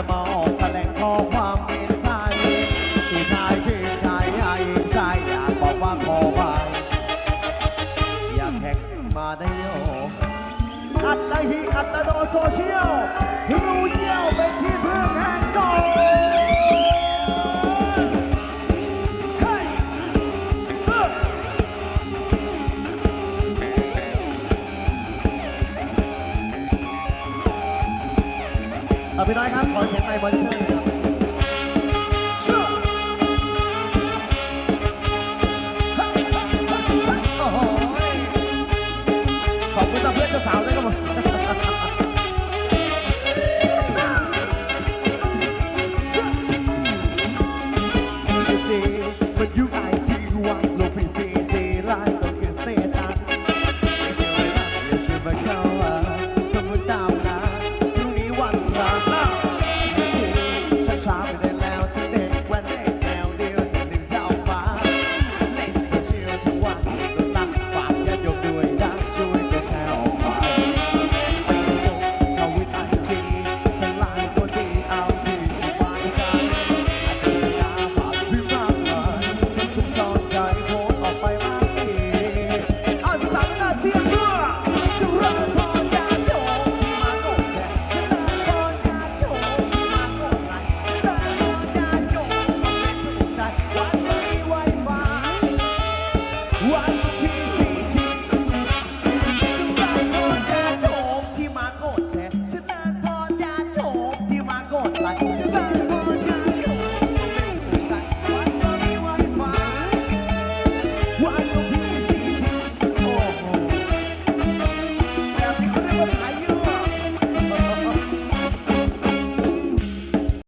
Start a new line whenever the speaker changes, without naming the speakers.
ะมาออกแถลงข้อความเป็นใจผู้ชายผู้ชายอาหญิงชายอยากบอกว่าขอไปอยากแท็กมาได้โยอัตตหิอัตโต เอาพี่น้อยครับ ขอเสียงไปบอลด้วยครับขอบคุณตาเพื่อนเจ้าสาวด้วยครับผม